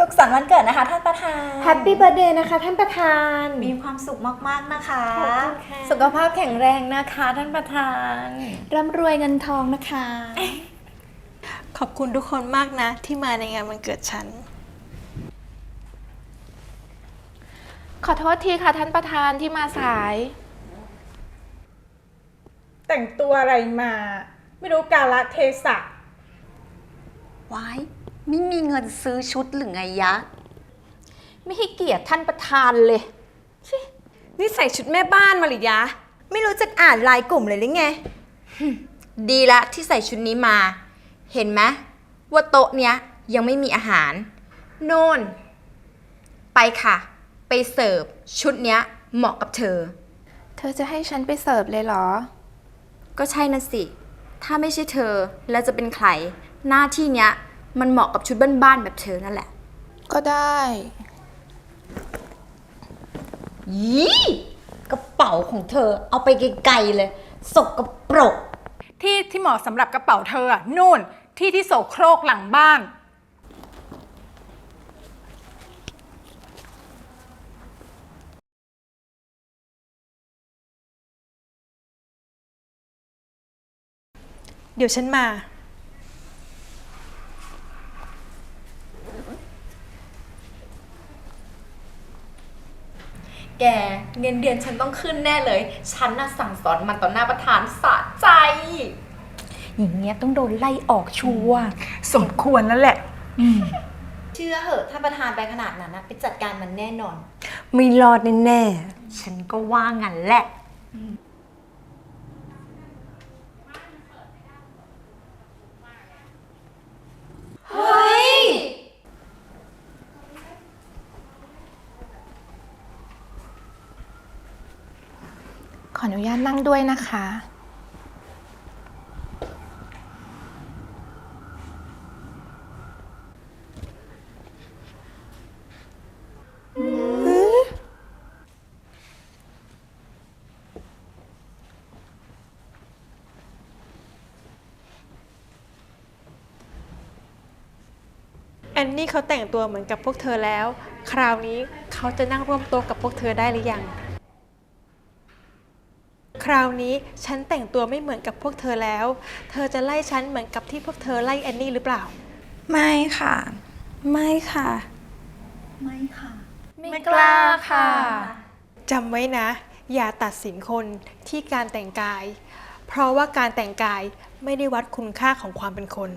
สุขสันต์วันเกิดนะคะ ท่านประธาน แฮปปี้เบ t ร์ a เดย์นะคะท่านประธาน มีความสุขมากๆนะคะ ขอบคุณค่ะ สุขภาพแข็งแรงนะคะ ท่านประธาน ร่ำรวยเงินทองนะคะ ขอบคุณทุกคนมากนะ ที่มาในงานวันเกิดฉัน ขอโทษทีค่ะท่านประธานที่มาสาย แต่งตัวอะไรมา ไม่รู้กาลเทศะ ว้าย ไม่มีเงินซื้อชุดหรือไงยะ ไม่ให้เกียรติท่านประธานเลย นี่ใส่ชุดแม่บ้านมาหรือยะ ไม่รู้จักอ่านไลายกลุ่มเลยหรือไง ดีละที่ใส่ชุดนี้มา เห็นไหมว่าโต๊ะเนี้ยยังไม่มีอาหาร โน่น ไปค่ะ ไปเสิร์ฟชุดเนี้ยเหมาะกับเธอ เธอจะให้ฉันไปเสิร์ฟเลยเหรอ ก็ใช่นะสิ ถ้าไม่ใช่เธอแล้วจะเป็นใคร หน้าที่เนี้ย มันเหมาะกับชุดบ้านๆแบบเธอนั่นแหละ ก็ได้ยี่กระเป๋าของเธอเอาไปไกลๆเลย สกปรก ที่ที่เหมาะสำหรับกระเป๋าเธออะนู่นที่ที่โสโครกหลังบ้าน เดี๋ยวฉันมา แกเงินเดือนฉันต้องขึ้นแน่เลย ฉันน่ะสั่งสอนมันต่อหน้าประธานสะใจ อย่างเงี้ยต้องโดนไล่ออกชัวร์สมควรแล้วแหละ เชื่อเหอะท่านประธานไปขนาดนั้นนะไปจัดการมันแน่นอน ไม่รอดแน่ฉันก็ว่างั้นแหละ ข ออนุญาตนั่งด้วยนะคะ แอนนี่เขาแต่งตัวเหมือนกับพวกเธอแล้ว คราวนี้เขาจะนั่งร่วมโต๊ะกับพวกเธอได้หรือยัง คราวนี้ฉันแต่งตัวไม่เหมือนกับพวกเธอแล้ว เธอจะไล่ฉันเหมือนกับที่พวกเธอไล่แอนนี่หรือเปล่า ไม่ค่ะ ไม่ค่ะ ไม่กล้าค่ะ จำไว้นะ อย่าตัดสินคนที่การแต่งกาย เพราะว่าการแต่งกายไม่ได้วัดคุณค่าของความเป็นคน